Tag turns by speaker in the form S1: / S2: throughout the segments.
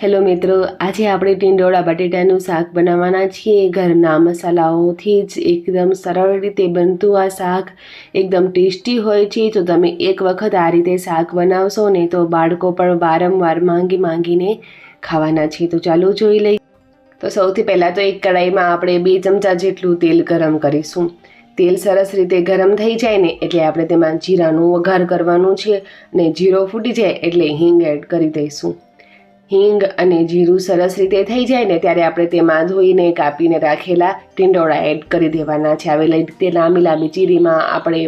S1: Hello મિત્રો, આજે આપણે ટીંડોળા બટેટાનું શાક બનાવવાના છીએ. ઘરના મસાલાઓથી જ એકદમ સરળ રીતે બનતું આ શાક. એકદમ ટેસ્ટી હોય છે. તો તમે એક વખત આ રીતે શાક બનાવશો ને તો બાળકો પણ વારંવાર માંગી માંગીને ખાવાના છે. તો ચાલો જોઈ લઈએ. તો સૌથી પહેલાં તો એક કડાઈમાં આપણે બે ચમચા જેટલું તેલ ગરમ કરીશું. તેલ સરસ રીતે ગરમ થઈ જાય ને એટલે આપણે તેમાં જીરાનું વઘાર કરવાનું છે અને જીરો ફૂટી જાય એટલે હિંગ એડ કરી દઈશું. હિંગ અને જીરું સરસ રીતે થઈ જાય ને ત્યારે આપણે તેમાં ધોઈને, કાપીને રાખેલા ટીંડોળા એડ કરી દેવાના છે. આવેલી રીતે લાંબી લાંબી ચીરીમાં આપણે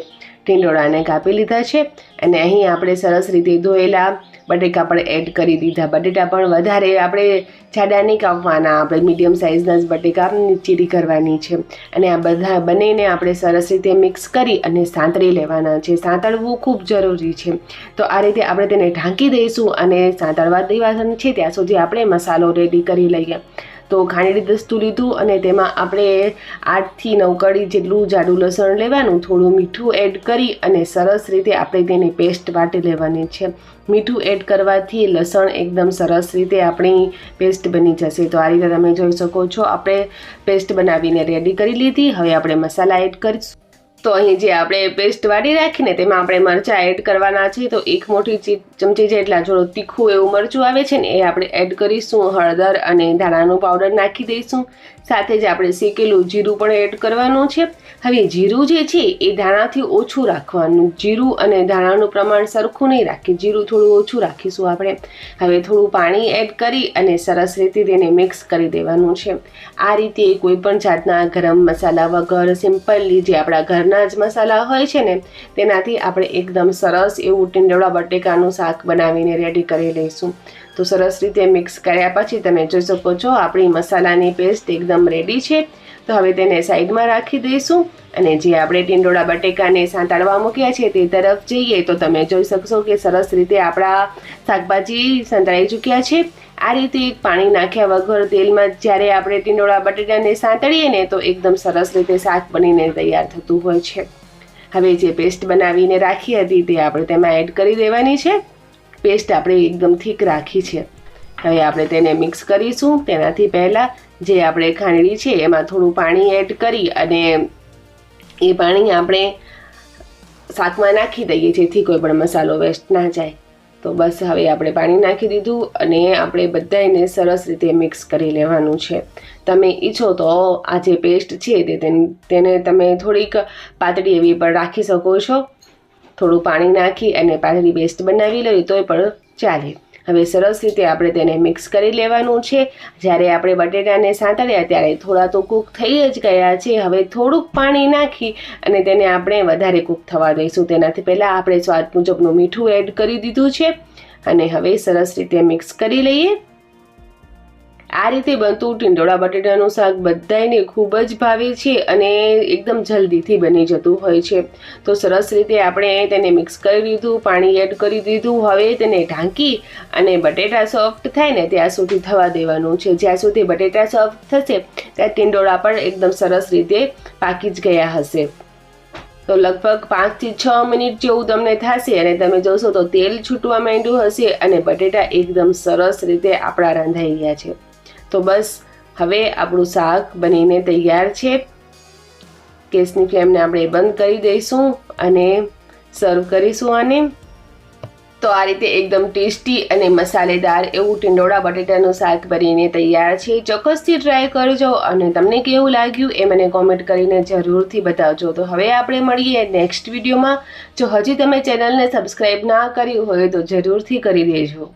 S1: ટીંડોળાને કાપી લીધા છે અને અહીં આપણે સરસ રીતે ધોયેલા બટેકા પણ એડ કરી દીધા. બટેટા પણ વધારે આપણે જાડા નહીં કાપવાના, આપણે મીડિયમ સાઇઝના જ બટેકા ચીરી કરવાની છે. અને આ બધા બંનેને આપણે સરસ રીતે મિક્સ કરી અને સાંતળી લેવાના છે. સાંતળવું ખૂબ જરૂરી છે. તો આ રીતે આપણે તેને ઢાંકી દઈશું અને સાંતળવા દેવાનું છે. ત્યાં સુધી આપણે મસાલો રેડી કરી લઈએ. તો ખાંડેલી દસ્તું લીધું અને તેમાં આપણે આઠથી નવ કડી જેટલું જાડું લસણ લેવાનું, થોડું મીઠું એડ કરી અને સરસ રીતે આપણે તેની પેસ્ટ વાટી લેવાની છે. મીઠું એડ કરવાથી લસણ એકદમ સરસ રીતે આપણી પેસ્ટ બની જશે. તો આ રીતે તમે જોઈ શકો છો, આપણે પેસ્ટ બનાવીને રેડી કરી લીધી. હવે આપણે મસાલા એડ કરીશું. તો અહીં જે આપણે પેસ્ટ વાળી રાખીને તેમાં આપણે મરચાં એડ કરવાના છે, તો એક મોટી ચમચી જેટલા થોડું તીખું એવું મરચું આવે છે ને, એ આપણે એડ કરીશું, હળદર અને ધાણાનું પાવડર નાખી દઈશું. સાથે જ આપણે શેકેલું જીરું પણ એડ કરવાનું છે. હવે જીરું જે છે, એ ધાણાથી ઓછું રાખવાનું. જીરું અને ધાણાનું પ્રમાણ સરખું નહીં રાખી જીરું થોડું ઓછું રાખીશું આપણે. હવે થોડું પાણી એડ કરી અને સરસ રીતે તેને મિક્સ કરી દેવાનું છે. આ રીતે કોઈ પણ જાતના ગરમ મસાલા વગર સિમ્પલી જે આપણા ઘરના જ મસાલા હોય છે ને, તેનાથી આપણે એકદમ સરસ એવું ટીંડોળા બટેકાનું શાક બનાવીને રેડી કરી લઈશું. તો સરસ રીતે મિક્સ કર્યા પછી તમે જોઈ શકો છો આપણી મસાલાની પેસ્ટ એકદમ રેડી છે. તો હવે તેને સાઈડમાં રાખી દઈશું. અને જે આપણે ટીંડોળા બટેકાને સાંતાડવા મૂક્યા છે તે તરફ જઈએ તો તમે જોઈ શકશો કે સરસ રીતે આપણા શાકભાજી સંતળાઈ ચૂક્યા છે. આ રીતે પાણી નાખ્યા વગર તેલમાં જ્યારે આપણે ટીંડોળા બટેટાને સાંતળીએ ને તો એકદમ સરસ રીતે શાક બનીને તૈયાર થતું હોય છે. હવે જે પેસ્ટ બનાવીને રાખી હતી તે આપણે તેમાં એડ કરી દેવાની છે. પેસ્ટ આપણે એકદમ થીક રાખી છે. હવે આપણે તેને મિક્સ કરીશું. તેનાથી પહેલાં જે આપણે ખાંડવી છે એમાં થોડું પાણી એડ કરી અને એ પાણી આપણે શાકમાં નાખી દઈએ, જેથી કોઈ પણ મસાલો વેસ્ટ ના જાય. તો બસ હવે આપણે પાણી નાખી દીધું અને આપણે બધાને સરસ રીતે મિક્સ કરી લેવાનું છે. તમે ઈચ્છો તો આ જે પેસ્ટ છે તે તેને તમે થોડીક પાતળી એવી પણ રાખી શકો છો. થોડું પાણી નાખી અને પાતળી પેસ્ટ બનાવી લઈ તોય પણ ચાલે. હવે સરસ રીતે આપણે તેને મિક્સ કરી લેવાનું છે. જ્યારે આપણે બટેટાને સાંતળ્યા ત્યારે થોડા તો કૂક થઈ જ ગયા છે. હવે થોડુંક પાણી નાખી અને તેને આપણે વધારે કૂક થવા દઈશું. તેનાથી પહેલાં આપણે સ્વાદ મુજબનું મીઠું એડ કરી દીધું છે. અને હવે સરસ રીતે મિક્સ કરી લઈએ. આ રીતે બનતું ટીંડોળા બટેટાનું શાક બધાને ખૂબ જ ભાવે છે અને એકદમ જલ્દીથી બની જતું હોય છે. તો સરસ રીતે આપણે તેને મિક્સ કરી દીધું, પાણી એડ કરી દીધું, હવે તેને ઢાંકી અને બટેટા સોફ્ટ થાય ને ત્યાં સુધી થવા દેવાનું છે. જ્યાં સુધી બટેટા સોફ્ટ થશે, ત્યાં ટીંડોળા પણ એકદમ સરસ રીતે પાકી જ ગયા હશે. તો લગભગ પાંચથી છ મિનિટ જેવું તમને થશે અને તમે જોશો તો તેલ છૂટવા માંડ્યું હશે અને બટેટા એકદમ સરસ રીતે આપણા રાંધાઈ ગયા છે. તો બસ, હવે આપણું શાક બનીને તૈયાર છે. ગેસની ફ્લેમને આપણે બંધ કરી દઈશું અને સર્વ કરીશું આને. તો આ રીતે એકદમ ટેસ્ટી અને મસાલેદાર એવું ટીંડોળા બટેટાનું શાક બનીને તૈયાર છે. ચોક્કસથી ટ્રાય કરજો અને તમને કેવું લાગ્યું એ મને કોમેન્ટ કરીને જરૂરથી બતાવજો. તો હવે આપણે મળીએ નેક્સ્ટ વિડીયોમાં જો હજી તમે ચેનલને સબસ્ક્રાઈબ ના કર્યું હોય તો જરૂરથી કરી દેજો.